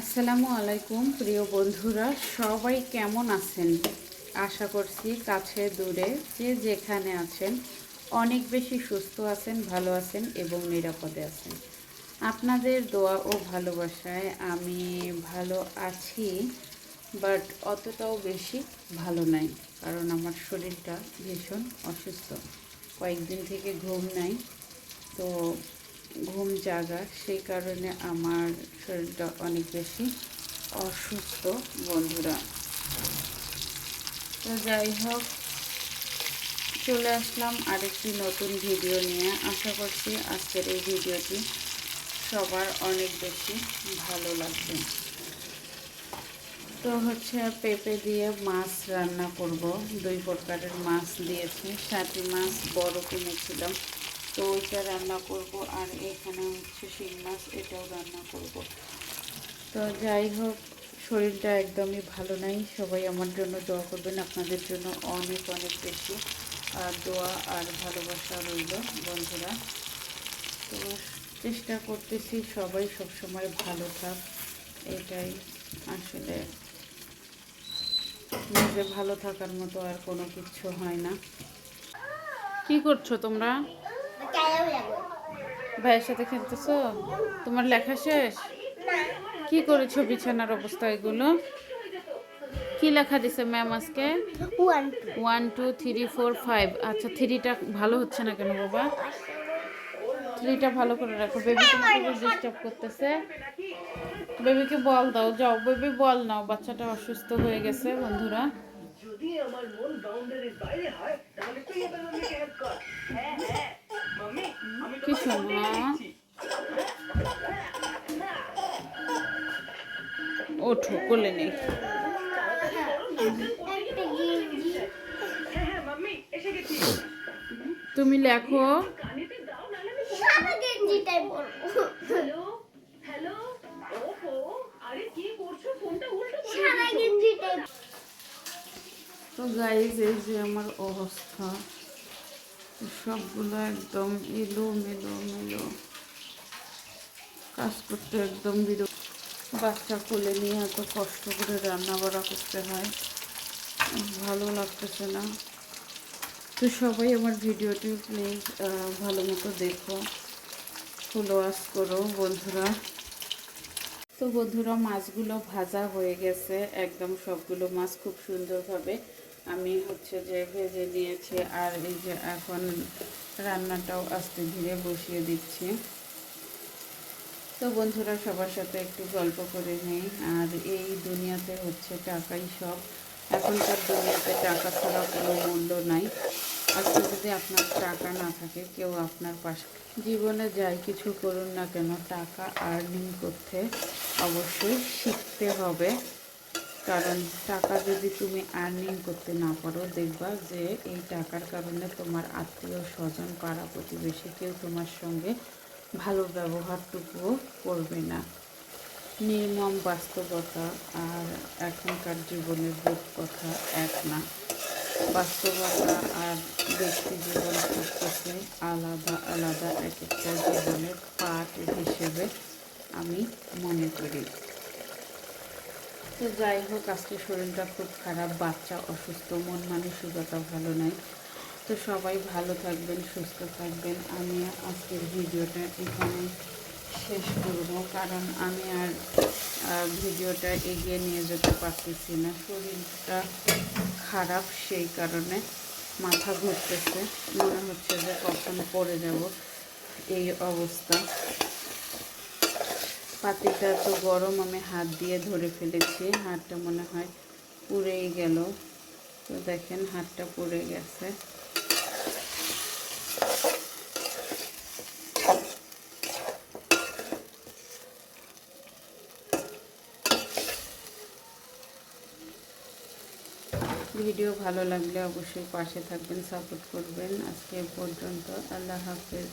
আসসালামু আলাইকুম, প্রিয় বন্ধুরা, সবাই কেমন আছেন? আশা করছি কাছে দূরে যে যেখানে আছেন, অনেক বেশি সুস্থ আছেন, ভালো আছেন এবং নিরাপদে আছেন। আপনাদের দোয়া ও ভালোবাসায় আমি ভালো আছি, বাট অতটাও বেশি ভালো নাই, কারণ আমার শরীরটা ভীষণ অসুস্থ। কয়েকদিন থেকে ঘুম নাই, তো ঘুম জাগা, সেই কারণে আমার শরীরটা অনেক বেশি অসুস্থ বন্ধুরা। তো যাই হোক, চলে আসলাম আরেকটি নতুন ভিডিও নিয়ে। আশা করছি আজকের এই ভিডিওটি সবার অনেক বেশি ভালো লাগবে। তো হচ্ছে পেঁপে দিয়ে মাছ রান্না করব। দুই প্রকারের মাছ দিয়েছি। সাথে মাছ বড় কিনেছিলাম। তো ওইটা রান্না করব, আর এখানে হচ্ছে শিং মাছ, এটাও রান্না করব। তো যাই হোক, শরীরটা একদমই ভালো নাই। সবাই আমার জন্য দোয়া করবেন, আপনাদের জন্য অনেক অনেক বেশি। আর দোয়া আর ভালোবাসা রইল বন্ধুরা। তো চেষ্টা করতেছি সবাই সবসময় ভালো থাক, এটাই আসলে। নিজে ভালো থাকার মতো আর কোনো কিছু হয় না। কি করছ তোমরা? ভাইয়ের সাথে খেলতেছো? তোমার লেখা শেষ? কি করেছ বিছানার অবস্থা এগুলো? কি লেখা দিছে ম্যাম আজকে? One two three four five আচ্ছা থ্রিটা ভালো হচ্ছে না কেন বাবা? থ্রিটা ভালো করে রাখো। বেবি তোমাকে ডিস্টার্ব করতেছে। বেবিকে বল দাও যাও। বেবি বল নাও। বাচ্চাটা অসুস্থ হয়ে গেছে বন্ধুরা। যদি আমার মন বাউন্ডারির বাইরে হয় তাহলে তুই হেল্প কর। হ্যাঁ হ্যাঁ। কি শোনা ওঠো কোলে নেই। হ্যাঁ হ্যাঁ তুমি লেখো তো গাইজ এই যে আমার অবস্থা। সবগুলো একদম এলো, মেলো মেলো। কাজ করতে একদম বিরক্ত। বাচ্চা কোলে নিয়ে এত কষ্ট করে রান্না বাড়া করতে হয়। ভালো লাগতেছে না। তো সবাই আমার ভিডিওটি প্লিজ ভালো মতো দেখো। ফুলো ওয়াশ করো বন্ধুরা। তো বন্ধুরা, মাছগুলো ভাজা হয়ে গেছে। একদম সবগুলো মাছ খুব সুন্দরভাবে আমি হচ্ছে যে ভেজে নিয়েছি আর এই যে এখন রান্নাটাও আস্তে ধীরে বসিয়ে দিচ্ছি। তো বন্ধুরা, সবার সাথে একটু গল্প করে নেই। আর এই দুনিয়াতে হচ্ছে টাকাই সব। এখনকার দুনিয়াতে টাকা ছাড়া কোনো মূল্য নাই। আজকে যদি আপনার টাকা না থাকে, কেউ আপনার পাশে জীবনে যাই কিছু করুন না কেন, টাকা আর্নিং করতে অবশ্যই শিখতে হবে। কারণ টাকা যদি তুমি আর্নিং করতে না পারো, দেখবা যে এই টাকার কারণে তোমার আত্মীয় স্বজন, পাড়া প্রতিবেশী কেউ তোমার সঙ্গে ভালো ব্যবহারটুকুও করবে না। নির্মম বাস্তবতা আর এখনকার জীবনের বোধ কথা এক না। বাস্তবতা আর ব্যক্তি জীবন করতেছে আলাদা আলাদা, এক একটা জীবনের পার্ট হিসেবে আমি মনে করি। তো যাই হোক, আজকে শরীরটা খুব খারাপ, বাচ্চা অসুস্থ, মন মানসিকতা ভালো নাই। তো সবাই ভালো থাকবেন, সুস্থ থাকবেন। আমি আজকের ভিডিওটা এখানে শেষ করব, কারণ আমি আর ভিডিওটা এগিয়ে নিয়ে যেতে পারতেছি না। শরীরটা খারাপ সেই কারণে মাথা ঘুরতেছে। মনে হচ্ছে যে কখন পড়ে যাব, এই অবস্থা। পাতিটা তো গরম, আমি হাত দিয়ে ধরে ফেলেছি। হাতটা মনে হয় পুড়েই গেল। তো দেখেন, হাতটা পুড়ে গেছে। ভিডিও ভালো লাগলে অবশ্যই পাশে থাকবেন, সাপোর্ট করবেন। আজকে পর্যন্ত, আল্লাহ হাফেজ।